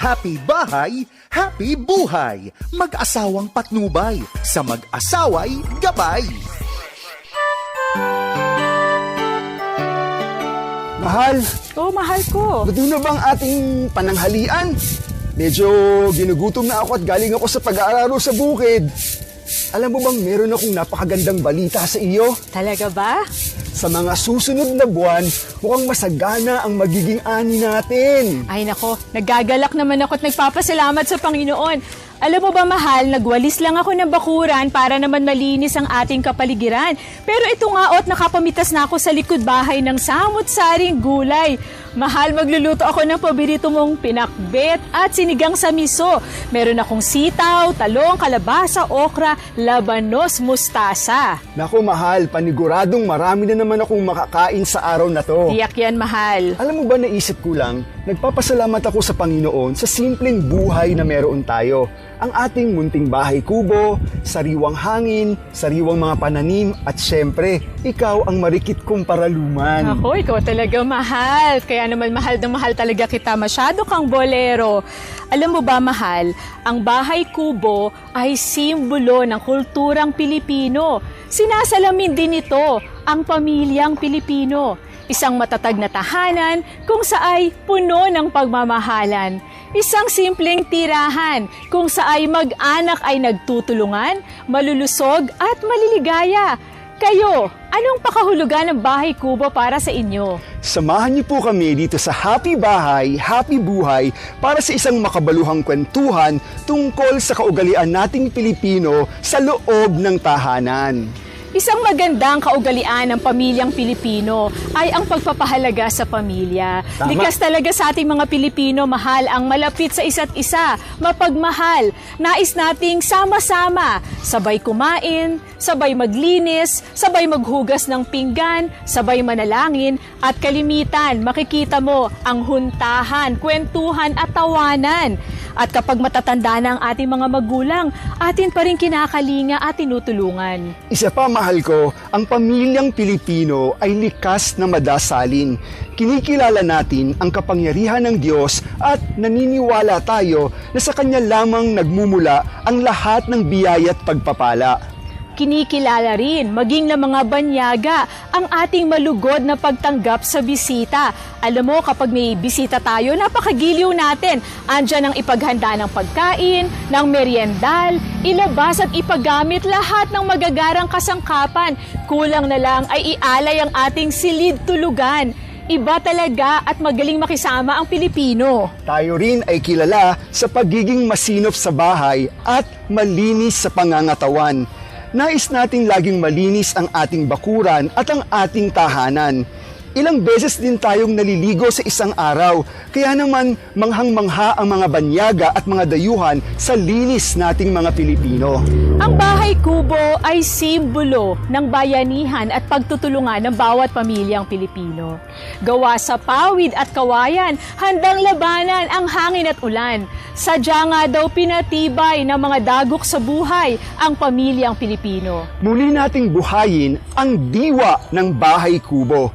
Happy bahay, happy buhay. Mag-asawang patnubay, sa mag-asaway gabay. Mahal, Oh, mahal ko. luto na bang ating pananghalian? Medyo ginugutom na ako at galing ako sa pag-aararo sa bukid. Alam mo bang meron akong napakagandang balita sa iyo? Talaga ba? Sa mga susunod na buwan, mukhang masagana ang magiging ani natin. Ay nako, nagagalak naman ako at nagpapasalamat sa Panginoon. Alam mo ba mahal, nagwalis lang ako ng bakuran para naman malinis ang ating kapaligiran. Pero ito nga ot, nakapamitas na ako sa likod bahay ng samot-saring gulay. Mahal, magluluto ako ng paborito mong pinakbet at sinigang sa miso. Meron akong sitaw, talong, kalabasa, okra, labanos, mustasa. Naku mahal, paniguradong marami na naman akong makakain sa araw na to. Tiyak yan, mahal. Alam mo ba naisip ko lang, nagpapasalamat ako sa Panginoon sa simpleng buhay na meron tayo. Ang ating munting bahay kubo, sariwang hangin, sariwang mga pananim, at syempre, ikaw ang marikit kong paraluman. Ako, ikaw talaga mahal. Kaya naman mahal na mahal talaga kita. Masyado kang bolero. Alam mo ba, mahal, ang bahay kubo ay simbolo ng kulturang Pilipino. Sinasalamin din ito ang pamilyang Pilipino. Isang matatag na tahanan kung saay puno ng pagmamahalan. Isang simpleng tirahan kung saay mag-anak ay nagtutulungan, malulusog at maliligaya. Kayo, anong pakahulugan ng bahay kubo para sa inyo? Samahan niyo po kami dito sa Happy Bahay, Happy Buhay para sa isang makabaluhang kwentuhan tungkol sa kaugalian nating Pilipino sa loob ng tahanan. Isang magandang kaugalian ng pamilyang Pilipino ay ang pagpapahalaga sa pamilya. Tama. Likas talaga sa ating mga Pilipino, mahal ang malapit sa isa't isa, mapagmahal. Nais nating sama-sama, sabay kumain, sabay maglinis, sabay maghugas ng pinggan, sabay manalangin, at kalimitan, makikita mo ang huntahan, kwentuhan at tawanan. At kapag matatanda na ang ating mga magulang, atin pa rin kinakalinga at tinutulungan. Isa pa mahal ko, ang pamilyang Pilipino ay likas na madasalin. Kinikilala natin ang kapangyarihan ng Diyos at naniniwala tayo na sa Kanya lamang nagmumula ang lahat ng biyaya at pagpapala. Kinikilala rin, maging ng mga banyaga, ang ating malugod na pagtanggap sa bisita. Alam mo, kapag may bisita tayo, napakagiliw natin. Andyan ang ipaghanda ng pagkain, ng meriendal, ilabas at ipagamit lahat ng magagarang kasangkapan. Kulang na lang ay ialay ang ating silid tulugan. Iba talaga at magaling makisama ang Pilipino. Tayo rin ay kilala sa pagiging masinop sa bahay at malinis sa pangangatawan. Nais nating laging malinis ang ating bakuran at ang ating tahanan. Ilang beses din tayong naliligo sa isang araw, kaya naman manghang-mangha ang mga banyaga at mga dayuhan sa linis nating mga Pilipino. Ang bahay kubo ay simbolo ng bayanihan at pagtutulungan ng bawat pamilyang Pilipino. Gawa sa pawid at kawayan, handang labanan ang hangin at ulan. Sadya nga daw pinatibay ng mga dagok sa buhay ang pamilyang Pilipino. Muli nating buhayin ang diwa ng bahay kubo.